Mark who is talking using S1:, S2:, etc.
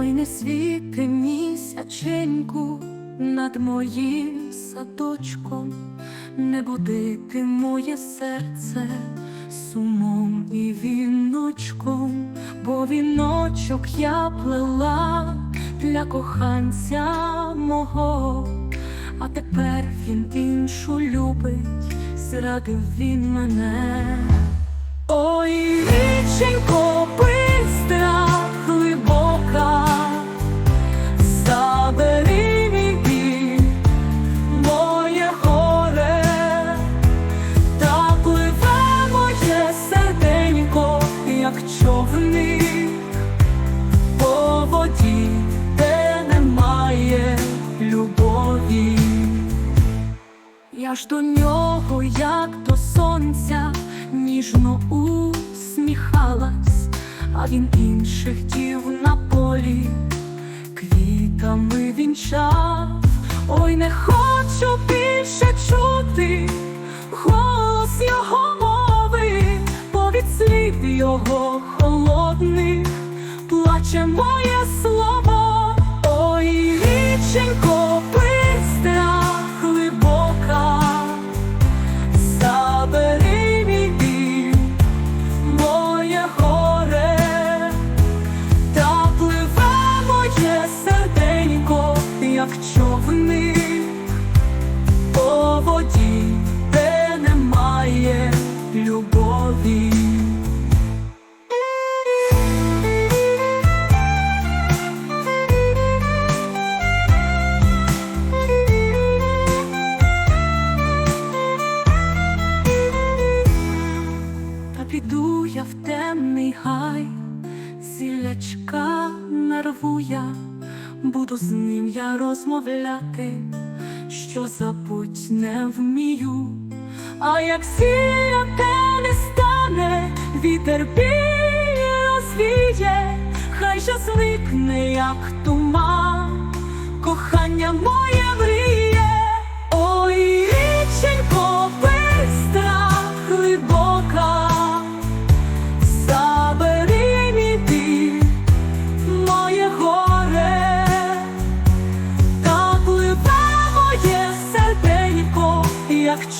S1: Ой, не світи місяченьку над моїм садочком, не будити моє серце сумом і віночком, бо віночок я плела для коханця мого, а тепер він іншу любить, зрадив він мене. Ой, як човник по воді, де немає любові. Я ж до нього, як до сонця, ніжно усміхалась, а він інших дів на полі квітами вінчав. Ой, не хочу більше чути голос його слів його холодних плаче моє слово. Ой, річенько Та піду я в темний гай, сілячка нарву я, буду з ним я розмовляти, що забуть не вмію, а як сілля те не стане, вітер біль розвіє, хай же зникне, як туман, кохання моє як